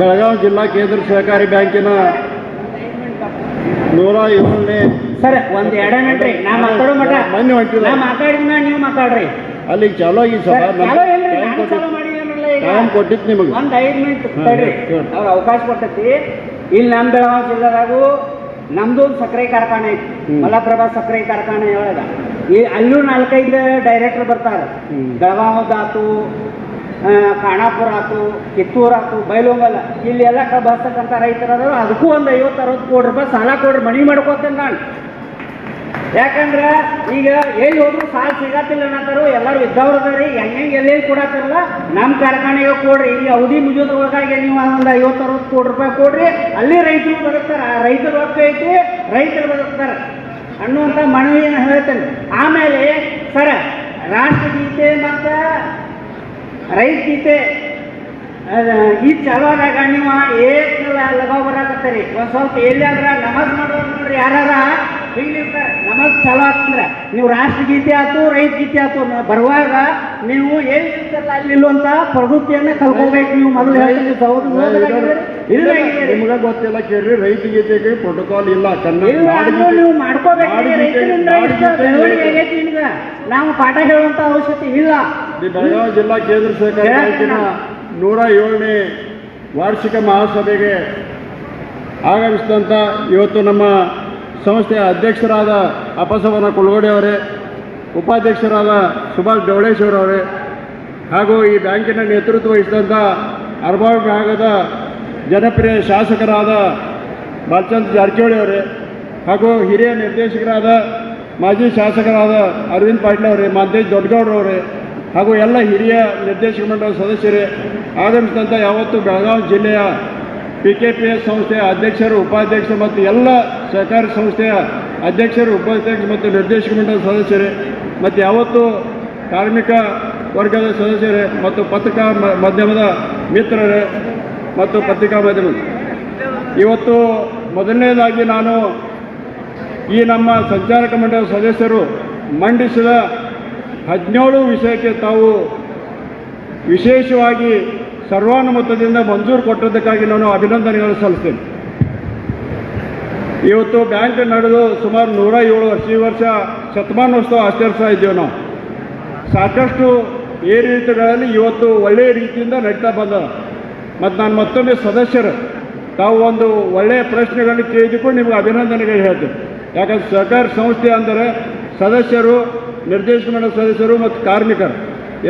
ಬೆಳಗಾವಿ ಜಿಲ್ಲಾ ಕೇಂದ್ರ ಸಹಕಾರಿ ಬ್ಯಾಂಕಿನ ನೂರ ಏಳನೇ ಸರ್ ಒಂದ್ ಎರಡ ಮಿನಿಟ್ರಿ ನಾ ಮಾತಾಡೋ ಮಟ ಮೊನ್ನೆ ಹೊಂಟಿಲ್ಲ. ನಾ ಮಾತಾಡಿದ ಮ್ಯಾಗ ನೀವು ಮಾತಾಡ್ರಿ. ಅಲ್ಲಿ ಚಲೋ ಈ ಸಭಾ ಟೈಮ್ ಕೊಟ್ಟಿತ್ತು ನಿಮಗೆ. ಒಂದ್ ಐದ್ ಮಿನಿಟ್ ತಡ್ರಿ. ಅವ್ರ ಅವಕಾಶ ಕೊಟ್ಟೈತಿ. ಇಲ್ಲಿ ನಮ್ಮ ಬೆಳಗಾವಿ ಜಿಲ್ಲಾದಾಗೂ ನಮ್ದು ಒಂದು ಸಕ್ಕರೆ ಕಾರ್ಖಾನೆ ಐತಿ. ಮಲಪ್ರಭಾ ಸಕ್ಕರೆ ಕಾರ್ಖಾನೆ ಒಳಗ. ಈ ಅಲ್ಲೂ ನಾಲ್ಕೈದು ಡೈರೆಕ್ಟರ್ ಬರ್ತಾರೆ. ಹ್ಮ್. ಬೆಳಗಾವದ ಆಯ್ತು, ಕಿತ್ತೂರು ಆಯ್ತು, ಬೈಲೊಂಗಲ. ಇಲ್ಲಿ ಎಲ್ಲ ಬರ್ತಕ್ಕಂಥ ರೈತರು ಅದಕ್ಕೂ ಒಂದು ಐವತ್ತು ಅರವತ್ತು ಕೋಟಿ ರೂಪಾಯಿ ಸಾಲ ಕೊಡ್ರಿ ಮನಿ ಮಾಡ್ಕೋತೇನೆ ನಾನು. ಯಾಕಂದ್ರೆ ಈಗ ಎಲ್ಲಿ ಹೋದ್ರು ಸಾಲ ಸಿಗತ್ತಿಲ್ಲ ಅನ್ನತ್ತಾರು ಎಲ್ಲರೂ ಇದ್ದವ್ರು ಅದಾರಿ ಹೆಂಗೆ ಎಲ್ಲೆಲ್ಲಿ ಕೊಡತ್ತಾರಲ್ಲ? ನಮ್ಮ ಕಾರ್ಖಾನೆಗೆ ಕೊಡ್ರಿ, ಈ ಅವಧಿ ಮುಗಿಯೋದ್ರೊಳಗಾಗಿ ನೀವು ಒಂದು ಐವತ್ತು ಅರವತ್ತು ಕೋಟಿ ರೂಪಾಯಿ ಕೊಡ್ರಿ, ಅಲ್ಲಿ ರೈತರು ಬದುಕ್ತಾರೆ. ಆ ರೈತರು ರೊಕ್ಕ ಐತಿ, ರೈತರು ಬದುಕ್ತಾರೆ. ಅನ್ನುವಂಥ ಮನವಿಯನ್ನು ಹೇಳ್ತೇನೆ. ಆಮೇಲೆ, ಸರ ರಾಷ್ಟ್ರಗೀತೆ ಮತ್ತು ರೈತ ಗೀತೆ ಈ ಚಲೋದ ಆದಾಗ ನೀವು ಏಕ್ ಲಗಾವ್ ಬರಾಕತ್ತೀರಿ. ಒಂದು ಸ್ವಲ್ಪ ಎಲ್ಲಿಯಾದ್ರ ನಮಾಜ್ ಮಾಡೋದು ನೋಡ್ರಿ ಯಾರಾರ ನಮಸ್ ನಮಾಜ್ ಚಾಲು ಆಗ್ತಂದ್ರೆ ನೀವು ರಾಷ್ಟ್ರಗೀತೆ ಆಯ್ತು ರೈತ ಗೀತೆ ಆಯ್ತು ಬರುವಾಗ ನೀವು ಏನು ಅಲ್ಲಿ ನಿಲ್ಲುವಂತ ಪ್ರವೃತ್ತಿಯನ್ನ ಕಲ್ಕೋಬೇಕು ನೀವು ಮೊದಲು. ನಿಮ್ಗೆ ಗೊತ್ತಿಲ್ಲ ಕೇಳ್ರಿ ರೈತ ಗೀತೆಗೆ ಪ್ರೋಟೋಕಾಲ್ ಇಲ್ಲ. ನೀವು ಮಾಡ್ಕೋಬೇಕು ನಾವು ಪಾಠ ಹೇಳುವಂತ ಅವಶ್ಯಕತೆ ಇಲ್ಲ. ಬೆಳಗಾವಿ ಜಿಲ್ಲಾ ಕೇಂದ್ರ ಸರ್ಕಾರ ಬ್ಯಾಂಕಿನ ನೂರ ಏಳನೇ ವಾರ್ಷಿಕ ಮಹಾಸಭೆಗೆ ಆಗಮಿಸಿದಂಥ ಇವತ್ತು ನಮ್ಮ ಸಂಸ್ಥೆಯ ಅಧ್ಯಕ್ಷರಾದ ಅಪಸವನ ಕುಲಗೋಡೆ ಅವರೇ ಉಪಾಧ್ಯಕ್ಷರಾದ ಸುಭಾಷ್ ಡವಳೇಶ್ವರ ಅವರೇ ಹಾಗೂ ಈ ಬ್ಯಾಂಕಿನ ನೇತೃತ್ವ ವಹಿಸಿದಂಥ ಅರ್ಬಾ ಭಾಗದ ಜನಪ್ರಿಯ ಶಾಸಕರಾದ ಬಾಲಚಂದ್ರ ಜಾರಕಿಹೊಳಿ ಅವರೇ ಹಾಗೂ ಹಿರಿಯ ನಿರ್ದೇಶಕರಾದ ಮಾಜಿ ಶಾಸಕರಾದ ಅರವಿಂದ್ ಪಾಟೀಲ್ ಅವರೇ ಮಾದೇಶ್ ದೊಡ್ಡಗೌಡರವರೇ ಹಾಗೂ ಎಲ್ಲ ಹಿರಿಯ ನಿರ್ದೇಶಕ ಮಂಡಳ ಸದಸ್ಯರೇ ಆಗಮಿಸಿದಂಥ ಯಾವತ್ತು ಬೆಳಗಾವಿ ಜಿಲ್ಲೆಯ ಪಿ ಕೆ ಪಿ ಎಸ್ ಸಂಸ್ಥೆಯ ಅಧ್ಯಕ್ಷರು, ಉಪಾಧ್ಯಕ್ಷರು ಮತ್ತು ಎಲ್ಲ ಸಹಕಾರಿ ಸಂಸ್ಥೆಯ ಅಧ್ಯಕ್ಷರು, ಉಪಾಧ್ಯಕ್ಷರು ಮತ್ತು ನಿರ್ದೇಶಕ ಮಂಡಳ ಸದಸ್ಯರೇ, ಮತ್ತು ಯಾವತ್ತು ಕಾರ್ಮಿಕ ವರ್ಗದ ಸದಸ್ಯರೇ ಮತ್ತು ಪತ್ರಿಕಾ ಮಾಧ್ಯಮದ ಮಿತ್ರರೇ ಮತ್ತು ಪತ್ರಿಕಾ ಮಾಧ್ಯಮ ಇವತ್ತು ಮೊದಲನೇದಾಗಿ ನಾನು ಈ ನಮ್ಮ ಸಂಚಾಲಕ ಮಂಡಳಿ ಸದಸ್ಯರು ಮಂಡಿಸಿದ ಹದಿನೇಳು ವಿಷಯಕ್ಕೆ ತಾವು ವಿಶೇಷವಾಗಿ ಸರ್ವಾನುಮತದಿಂದ ಮಂಜೂರು ಕೊಟ್ಟಿದ್ದಕ್ಕಾಗಿ ನಾನು ಅಭಿನಂದನೆಗಳು ಸಲ್ಲಿಸ್ತೇನೆ. ಇವತ್ತು ಬ್ಯಾಂಕ್ ನಡೆದು ಸುಮಾರು ನೂರ ಏಳು ವರ್ಷ, ಈ ವರ್ಷ ಶತಮಾನೋತ್ಸವ ಆಚರಿಸ್ತಾ ಇದ್ದೇವೆ ನಾವು. ಸಾಕಷ್ಟು ಏರಿಳಿತಗಳಲ್ಲಿ ಇವತ್ತು ಒಳ್ಳೆಯ ರೀತಿಯಿಂದ ನಡೀತಾ ಬಂದ ಮತ್ತು ನಾನು ಮತ್ತೊಮ್ಮೆ ಸದಸ್ಯರು, ತಾವು ಒಂದು ಒಳ್ಳೆಯ ಪ್ರಶ್ನೆಗಳನ್ನು ಕೇಳಿದುಕೊಂಡು ನಿಮಗೆ ಅಭಿನಂದನೆಗಳು ಹೇಳ್ತೇನೆ. ಯಾಕಂದ್ರೆ ಸಹಕಾರ ಸಂಸ್ಥೆ ಅಂದರೆ ಸದಸ್ಯರು ನಿರ್ದೇಶಕ ಸದಸ್ಯರು ಮತ್ತು ಕಾರ್ಮಿಕರು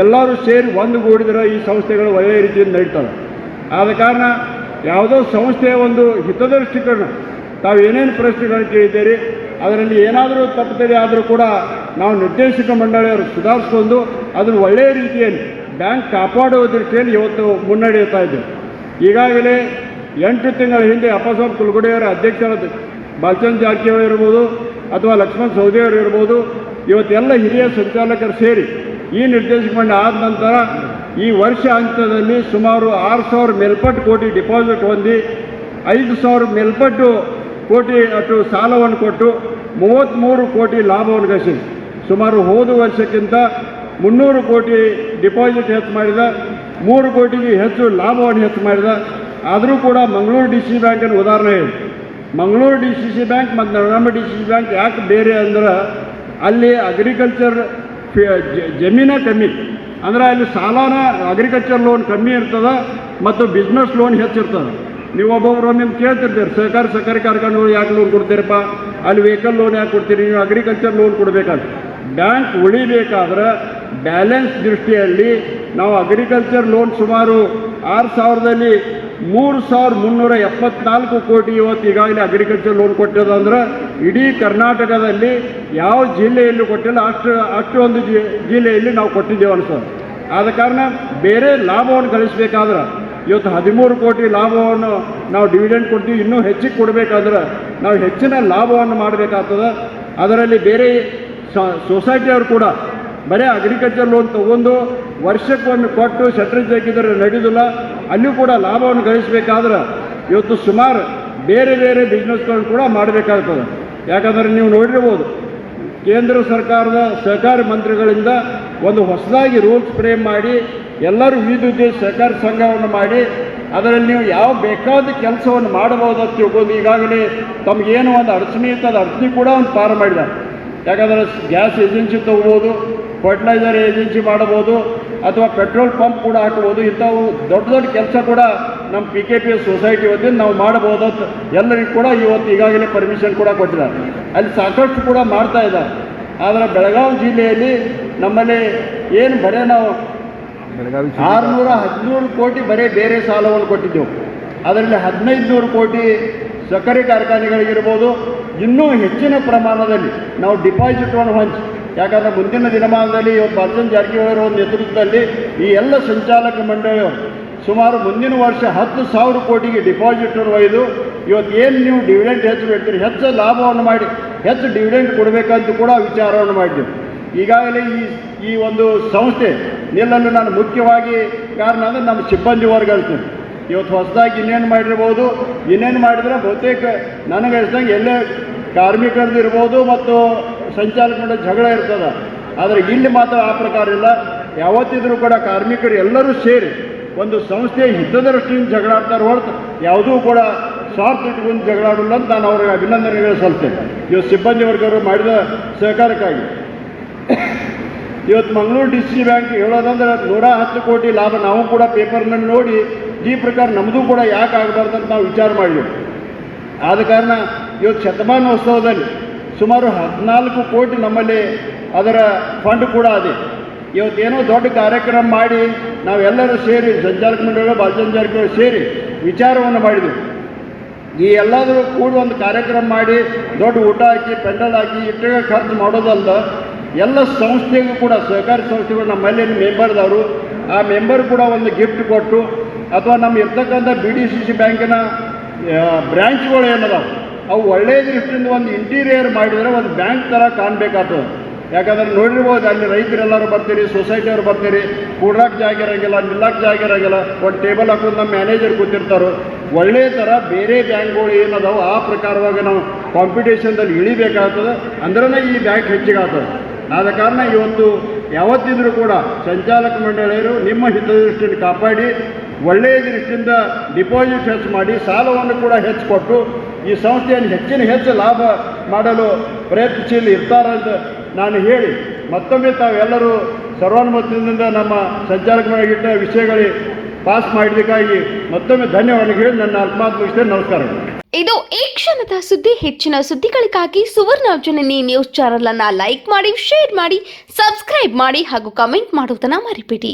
ಎಲ್ಲರೂ ಸೇರಿ ಒಂದುಗೂಡಿದ್ರೆ ಈ ಸಂಸ್ಥೆಗಳು ಒಳ್ಳೆಯ ರೀತಿಯಿಂದ ನಡೀತವೆ. ಆದ ಕಾರಣ ಯಾವುದೋ ಸಂಸ್ಥೆಯ ಒಂದು ಹಿತದೃಷ್ಟಿಕರಣ, ತಾವು ಏನೇನು ಪ್ರಶ್ನೆಗಳನ್ನು ಕೇಳಿದ್ದೀರಿ, ಅದರಲ್ಲಿ ಏನಾದರೂ ತಪ್ಪುತ್ತದೆ ಆದರೂ ಕೂಡ ನಾವು ನಿರ್ದೇಶಕ ಮಂಡಳಿಯವರು ಸುಧಾರಿಸ್ಕೊಂಡು ಅದನ್ನು ಒಳ್ಳೆಯ ರೀತಿಯಲ್ಲಿ ಬ್ಯಾಂಕ್ ಕಾಪಾಡುವ ದೃಷ್ಟಿಯಲ್ಲಿ ಇವತ್ತು ಮುನ್ನಡೆಯುತ್ತಾ ಇದ್ದೇವೆ. ಈಗಾಗಲೇ ಎಂಟು ತಿಂಗಳ ಹಿಂದೆ ಅಪ್ಪಸಾಬ್ ಕುಲಗುಡಿಯವರ ಅಧ್ಯಕ್ಷರಾದ ಬಾಲಚಂದ್ರ ಜಾರಕಿಹೊಳಿ ಇರ್ಬೋದು ಅಥವಾ ಲಕ್ಷ್ಮಣ್ ಸೌದಿಯವರು ಇರ್ಬೋದು ಇವತ್ತೆಲ್ಲ ಹಿರಿಯ ಸಂಚಾಲಕರು ಸೇರಿ ಈ ನಿರ್ದೇಶಕ ಆದ ನಂತರ ಈ ವರ್ಷ ಅಂತ್ಯದಲ್ಲಿ ಸುಮಾರು ಆರು ಸಾವಿರ ಮೇಲ್ಪಟ್ಟು ಕೋಟಿ ಡಿಪಾಸಿಟ್ ಹೊಂದಿ ಐದು ಸಾವಿರ ಮೇಲ್ಪಟ್ಟು ಕೋಟಿ ಅಷ್ಟು ಸಾಲವನ್ನು ಕೊಟ್ಟು ಮೂವತ್ತ್ಮೂರು ಕೋಟಿ ಲಾಭವನ್ನು ಗಳಿಸಿದೆ. ಸುಮಾರು ಹೋದ ವರ್ಷಕ್ಕಿಂತ ಮುನ್ನೂರು ಕೋಟಿ ಡಿಪಾಸಿಟ್ ಹೆಚ್ಚು ಮಾಡಿದ, ಮೂರು ಕೋಟಿಗೆ ಹೆಚ್ಚು ಲಾಭವನ್ನು ಹೆಚ್ಚು ಮಾಡಿದ. ಆದರೂ ಕೂಡ ಮಂಗಳೂರು ಡಿ ಸಿ ಬ್ಯಾಂಕಿನ ಉದಾಹರಣೆ ಹೇಳಿ. Mangaluru D C C bank ಮತ್ತು ನಳಂಬ ಡಿ ಸಿ ಸಿ ಬ್ಯಾಂಕ್ ಯಾಕೆ ಬೇರೆ ಅಂದ್ರೆ ಅಲ್ಲಿ ಅಗ್ರಿಕಲ್ಚರ್ ಜಮೀನ ಕಮ್ಮಿ. ಅಂದ್ರೆ ಅಲ್ಲಿ ಸಾಲನ ಅಗ್ರಿಕಲ್ಚರ್ ಲೋನ್ ಕಮ್ಮಿ ಇರ್ತದೆ ಮತ್ತು ಬಿಸ್ನೆಸ್ ಲೋನ್ ಹೆಚ್ಚಿರ್ತದೆ ನೀವು ಒಬ್ಬೊಬ್ರು ನಿಮ್ಗೆ ಕೇಳ್ತಿರ್ತೀರಿ ಸಹಕಾರಿ ಸಹಕಾರಿ ಕಾರ್ಖಾನೆಗಳು ಯಾಕೆ ಲೋನ್ ಕೊಡ್ತೀರಪ್ಪ? ಅಲ್ಲಿ ವೆಹಿಕಲ್ ಲೋನ್ ಯಾಕೆ ಕೊಡ್ತೀರಿ? ನೀವು ಅಗ್ರಿಕಲ್ಚರ್ ಲೋನ್ ಕೊಡಬೇಕಾದ್ರೆ ಬ್ಯಾಂಕ್ ಉಳಿಬೇಕಾದ್ರೆ ಬ್ಯಾಲೆನ್ಸ್ ದೃಷ್ಟಿಯಲ್ಲಿ ನಾವು ಅಗ್ರಿಕಲ್ಚರ್ ಲೋನ್ ಸುಮಾರು ಆರು ಸಾವಿರದಲ್ಲಿ ಮೂರು ಸಾವಿರದ ಮುನ್ನೂರ ಎಪ್ಪತ್ನಾಲ್ಕು ಕೋಟಿ ಇವತ್ತು ಈಗಾಗಲೇ ಅಗ್ರಿಕಲ್ಚರ್ ಲೋನ್ ಕೊಟ್ಟಿದೆ ಅಂದ್ರೆ ಇಡೀ ಕರ್ನಾಟಕದಲ್ಲಿ ಯಾವ ಜಿಲ್ಲೆಯಲ್ಲೂ ಕೊಟ್ಟಿಲ್ಲ, ಅಷ್ಟು ಅಷ್ಟು ಒಂದು ಜಿಲ್ಲೆಯಲ್ಲಿ ನಾವು ಕೊಟ್ಟಿದ್ದೇವೆ ಅನಿಸೋದು ಆದ ಕಾರಣ ಬೇರೆ ಲಾಭವನ್ನು ಗಳಿಸಬೇಕಾದ್ರೆ ಇವತ್ತು ಹದಿಮೂರು ಕೋಟಿ ಲಾಭವನ್ನು ನಾವು ಡಿವಿಡೆಂಡ್ ಕೊಡ್ತೀವಿ, ಇನ್ನೂ ಹೆಚ್ಚಿಗೆ ಕೊಡಬೇಕಾದ್ರೆ ನಾವು ಹೆಚ್ಚಿನ ಲಾಭವನ್ನು ಮಾಡಬೇಕಾಗ್ತದೆ. ಅದರಲ್ಲಿ ಬೇರೆ ಸೊಸೈಟಿಯವರು ಕೂಡ ಬರೀ ಅಗ್ರಿಕಲ್ಚರ್ ಲೋನ್ ತಗೊಂಡು ವರ್ಷಕ್ಕೊಮ್ಮೆ ಕೊಟ್ಟು ಶಟ್ರೇಜ್ ಹಾಕಿದರೆ ನಡೆಯೋದಿಲ್ಲ ಅಲ್ಲಿಯೂ ಕೂಡ ಲಾಭವನ್ನು ಗಳಿಸಬೇಕಾದ್ರೆ ಇವತ್ತು ಸುಮಾರು ಬೇರೆ ಬೇರೆ ಬಿಸ್ನೆಸ್ಗಳನ್ನು ಕೂಡ ಮಾಡಬೇಕಾಗ್ತದೆ. ಯಾಕಂದರೆ ನೀವು ನೋಡಿರ್ಬೋದು, ಕೇಂದ್ರ ಸರ್ಕಾರದ ಸಹಕಾರಿ ಮಂತ್ರಿಗಳಿಂದ ಒಂದು ಹೊಸದಾಗಿ ರೂಲ್ಸ್ ಫ್ರೇಮ್ ಮಾಡಿ, ಎಲ್ಲರೂ ವಿವಿಧ ಉದ್ದೇಶ ಸಹಕಾರಿ ಸಂಘವನ್ನು ಮಾಡಿ, ಅದರಲ್ಲಿ ನೀವು ಯಾವ ಬೇಕಾದ ಕೆಲಸವನ್ನು ಮಾಡಬಹುದು ಅಂತ ತಿಳ್ಕೊಂಡು ಈಗಾಗಲೇ ತಮಗೇನು ಒಂದು ಅಡಚಣೆ ಇತ್ತು ಅದು ಅಡಚಣೆ ಕೂಡ ಒಂದು ಪಾರು ಮಾಡಿದ್ದಾರೆ ಯಾಕಂದರೆ ಗ್ಯಾಸ್ ಏಜೆನ್ಸಿ ತಗೋಬೋದು ಫರ್ಟಿಲೈಸರ್ ಏಜೆನ್ಸಿ ಮಾಡಬಹುದು ಅಥವಾ ಪೆಟ್ರೋಲ್ ಪಂಪ್ ಕೂಡ ಹಾಕ್ಬೋದು ಇಂಥವು ದೊಡ್ಡ ದೊಡ್ಡ ಕೆಲಸ ಕೂಡ ನಮ್ಮ P K P S society ವತಿಯಿಂದ ನಾವು ಮಾಡಬಹುದು ಅಂತ ಎಲ್ಲರಿಗೂ ಕೂಡ ಇವತ್ತು ಈಗಾಗಲೇ ಪರ್ಮಿಷನ್ ಕೂಡ ಕೊಟ್ಟಿದ್ದಾರೆ. ಅಲ್ಲಿ ಸಾಕಷ್ಟು ಕೂಡ ಮಾಡ್ತಾ ಇದ್ದಾರೆ. ಆದರೆ ಬೆಳಗಾವಿ ಜಿಲ್ಲೆಯಲ್ಲಿ ನಮ್ಮಲ್ಲಿ ಏನು ಬರೇ ನಾವು ಆರುನೂರ ಹದಿನೇಳು ಕೋಟಿ ಬರೀ ಬೇರೆ ಸಾಲವನ್ನು ಕೊಟ್ಟಿದ್ದೆವು. ಅದರಲ್ಲಿ ಹದಿನೈದು ನೂರು ಕೋಟಿ ಸಕ್ಕರೆ ಕಾರ್ಖಾನೆಗಳಿಗಿರ್ಬೋದು. ಇನ್ನೂ ಹೆಚ್ಚಿನ ಪ್ರಮಾಣದಲ್ಲಿ ನಾವು ಡಿಪಾಸಿಟನ್ನು ಹಂಚಿ ಯಾಕಂದರೆ ಮುಂದಿನ ದಿನಮಾನದಲ್ಲಿ ಇವತ್ತು ಅರ್ಜುನ್ ಜಾರಕಿಹೊಳಿ ಅವರ ನೇತೃತ್ವದಲ್ಲಿ ಈ ಎಲ್ಲ ಸಂಚಾಲಕ ಮಂಡಳಿಯು ಸುಮಾರು ಮುಂದಿನ ವರ್ಷ ಹತ್ತು ಸಾವಿರ ಕೋಟಿಗೆ ಡಿಪಾಸಿಟರ್ ಒಯ್ದು ಇವತ್ತು ಏನು ನೀವು ಡಿವಿಡೆಂಟ್ ಹೆಚ್ಚು ಹೆಚ್ಚು ಲಾಭವನ್ನು ಮಾಡಿ, ಹೆಚ್ಚು ಡಿವಿಡೆಂಟ್ ಕೊಡಬೇಕಂತ ಕೂಡ ವಿಚಾರವನ್ನು ಮಾಡಿದ್ದೀವಿ ಈಗಾಗಲೇ ಈ ಈ ಒಂದು ಸಂಸ್ಥೆ ನಿಲ್ಲಲು ನಾನು ಮುಖ್ಯವಾಗಿ ಕಾರಣ ಅಂದರೆ ನಮ್ಮ ಸಿಬ್ಬಂದಿ ವರ್ಗ ಹೇಳ್ತೀನಿ ಇವತ್ತು ಹೊಸದಾಗಿ ಇನ್ನೇನು ಮಾಡಿರ್ಬೋದು? ಇನ್ನೇನು ಮಾಡಿದ್ರೆ ಬಹುತೇಕ ನನಗೆ ಅನಿಸ್ದಂಗೆ ಎಲ್ಲೇ ಕಾರ್ಮಿಕರದ್ದು ಇರ್ಬೋದು ಮತ್ತು ಸಂಚಾಲಕರ ಜಗಳ ಇರ್ತದ. ಆದರೆ ಇಲ್ಲಿ ಮಾತ್ರ ಆ ಪ್ರಕಾರ ಇಲ್ಲ. ಯಾವತ್ತಿದ್ರೂ ಕೂಡ ಕಾರ್ಮಿಕರು ಎಲ್ಲರೂ ಸೇರಿ ಒಂದು ಸಂಸ್ಥೆಯ ಹಿತದೃಷ್ಟಿಯಿಂದ ಜಗಳಾಡ್ತಾರೆ ಹೊರತು ಯಾವುದೂ ಕೂಡ ಸ್ವಾರ್ಥ ಇಟ್ಕೊಂಡು ಜಗಳಾಡಲ್ಲ ಅಂತ ನಾನು ಅವ್ರಿಗೆ ಅಭಿನಂದನೆಗಳು ಸಲ್ತೇನೆ ಇವತ್ತು ಸಿಬ್ಬಂದಿ ವರ್ಗರು ಮಾಡಿದ ಸಹಕಾರಕ್ಕಾಗಿ. ಇವತ್ತು ಮಂಗಳೂರು ಡಿ ಸಿ ಬ್ಯಾಂಕ್ ಹೇಳೋದಂದ್ರೆ ನೂರ ಹತ್ತು ಕೋಟಿ ಲಾಭ ನಾವು ಕೂಡ ಪೇಪರ್ನಲ್ಲಿ ನೋಡಿ ಈ ಪ್ರಕಾರ ನಮ್ಮದು ಕೂಡ ಯಾಕೆ ಆಗಬಾರ್ದು ಅಂತ ನಾವು ವಿಚಾರ ಮಾಡಿದ್ವಿ. ಆದ ಕಾರಣ ಇವತ್ತು ಶತಮಾನೋತ್ಸವದಲ್ಲಿ ಸುಮಾರು ಹದಿನಾಲ್ಕು ಕೋಟಿ ನಮ್ಮಲ್ಲಿ ಅದರ ಫಂಡ್ ಕೂಡ ಅದೇ ಇವತ್ತೇನೋ ದೊಡ್ಡ ಕಾರ್ಯಕ್ರಮ ಮಾಡಿ ನಾವೆಲ್ಲರೂ ಸೇರಿ ಸಂಚಾಲಕ ಮಂಡಳಿಗಳು ಬಾಲಸಂಚಾರಕರು ಸೇರಿ ವಿಚಾರವನ್ನು ಮಾಡಿದ್ವಿ. ಈ ಎಲ್ಲಾದರೂ ಕೂಡ ಒಂದು ಕಾರ್ಯಕ್ರಮ ಮಾಡಿ ದೊಡ್ಡ ಊಟ ಹಾಕಿ, ಪೆಂಡಲ್ ಹಾಕಿ, ಇಟ್ಟಿಗೆ ಖರ್ಚು ಮಾಡೋದಲ್ಲ ಎಲ್ಲ ಸಂಸ್ಥೆಗೂ ಕೂಡ, ಸಹಕಾರಿ ಸಂಸ್ಥೆಗಳು ನಮ್ಮಲ್ಲಿ ಮೆಂಬರ್ದವರು, ಆ ಮೆಂಬರ್ ಕೂಡ ಒಂದು ಗಿಫ್ಟ್ ಕೊಟ್ಟು, ಅಥವಾ ನಮ್ಮ ಇರ್ತಕ್ಕಂಥ ಬಿ ಡಿ ಸಿ ಸಿ ಬ್ಯಾಂಕಿನ ಬ್ರ್ಯಾಂಚ್ಗಳು ಏನದಾವೆ ಅವು ಒಳ್ಳೆಯ ದೃಷ್ಟಿಯಿಂದ ಒಂದು ಇಂಟೀರಿಯರ್ ಮಾಡಿದರೆ ಒಂದು ಬ್ಯಾಂಕ್ ಥರ ಕಾಣಬೇಕಾಗ್ತದೆ ಯಾಕಂದ್ರೆ ನೋಡಿರ್ಬೋದು ಅಲ್ಲಿ ರೈತರೆಲ್ಲರೂ ಬರ್ತೀರಿ ಸೊಸೈಟಿಯವರು ಬರ್ತೀರಿ ಕೂಡಕ್ಕೆ ಜಾಗ ಇರೋಂಗಿಲ್ಲ ನಿಲ್ಲಕ್ಕೆ ಜಾಗ ಇರೋಂಗಿಲ್ಲ, ಒಂದು ಟೇಬಲ್ ಹಾಕೊಂಡು ನಮ್ಮ ಮ್ಯಾನೇಜರ್ ಕೂತಿರ್ತಾರೋ. ಒಳ್ಳೆಯ ಥರ ಬೇರೆ ಬ್ಯಾಂಕ್ಗಳು ಏನದವು ಆ ಪ್ರಕಾರವಾಗಿ ನಾವು ಕಾಂಪಿಟೇಷನ್ದಲ್ಲಿ ಇಳಿಬೇಕಾಗ್ತದೆ. ಅಂದ್ರೇ ಈ ಬ್ಯಾಂಕ್ ಹೆಚ್ಚಿಗಾಗ್ತದೆ. ಆದ ಕಾರಣ ಇವತ್ತು ಯಾವತ್ತಿದ್ರೂ ಕೂಡ ಸಂಚಾಲಕ ಮಂಡಳಿಯರು ನಿಮ್ಮ ಹಿತದೃಷ್ಟಿಯನ್ನು ಕಾಪಾಡಿ ಒಳ್ಳೆಯ ದೃಷ್ಟಿಯಿಂದ ಡಿಪಾಸಿಟ್ ಹೆಚ್ಚು ಮಾಡಿ, ಸಾಲವನ್ನು ಕೂಡ ಹೆಚ್ಚು ಕೊಟ್ಟು ಈ ಸಂಸ್ಥೆಯನ್ನು ಹೆಚ್ಚಿನ ಹೆಚ್ಚು ಲಾಭ ಮಾಡಲು ಪ್ರಯತ್ನಶೀಲ ಇರ್ತಾರಂತ ನಾನು ಹೇಳಿ. ಮತ್ತೊಮ್ಮೆ ತಾವೆಲ್ಲರೂ ಸರ್ವಾನುಮತದಿಂದ ನಮ್ಮ ಸಂಚಾಲಕ ವಿಷಯಗಳಿಗೆ ಪಾಸ್ ಮಾಡಿದ್ದಕ್ಕಾಗಿ ಮತ್ತೊಮ್ಮೆ ಧನ್ಯವಾದ ಹೇಳಿ ನನ್ನ ಅಲ್ಪಾತ್ ಮುಗಿಸ್ತೇನೆ ನಮಸ್ಕಾರಗಳು ಇದು ಈ ಕ್ಷಣದ ಸುದ್ದಿ. ಹೆಚ್ಚಿನ ಸುದ್ದಿಗಳಿಗಾಗಿ ಸುವರ್ಣ ಜನನಿ ನ್ಯೂಸ್ ಚಾನೆಲ್ ಅನ್ನ ಲೈಕ್ ಮಾಡಿ, ಶೇರ್ ಮಾಡಿ, ಸಬ್ಸ್ಕ್ರೈಬ್ ಮಾಡಿ ಹಾಗೂ ಕಮೆಂಟ್ ಮಾಡುವುದನ್ನ ಮರಿಬೇಡಿ.